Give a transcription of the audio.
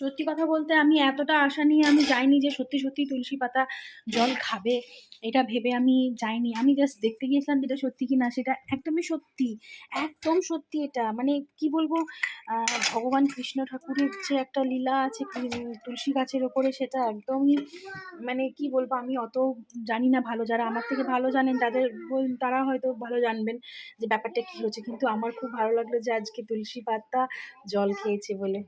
সত্যি কথা বলতে আমি এতটা আশা নিয়ে আমি যাইনি যে সত্যি সত্যি তুলসী পাতা জল খাবে, এটা ভেবে আমি যাইনি। আমি জাস্ট দেখতে গিয়েছিলাম যেটা সত্যি কি না সেটা একদমই সত্যি, একদম সত্যি এটা। মানে কি বলব ভগবান কৃষ্ণ ঠাকুরের যে একটা লীলা আছে তুলসী গাছের ওপরে, সেটা একদমই মানে কি বলব, আমি অত জানি না ভালো। যারা আমার থেকে ভালো জানেন, তাদের তারা হয়তো ভালো জানবেন যে ব্যাপারটা কি হচ্ছে। কিন্তু আমার খুব ভালো লাগল যে আজকে তুলসী পাতা জল খেয়েছে বলে।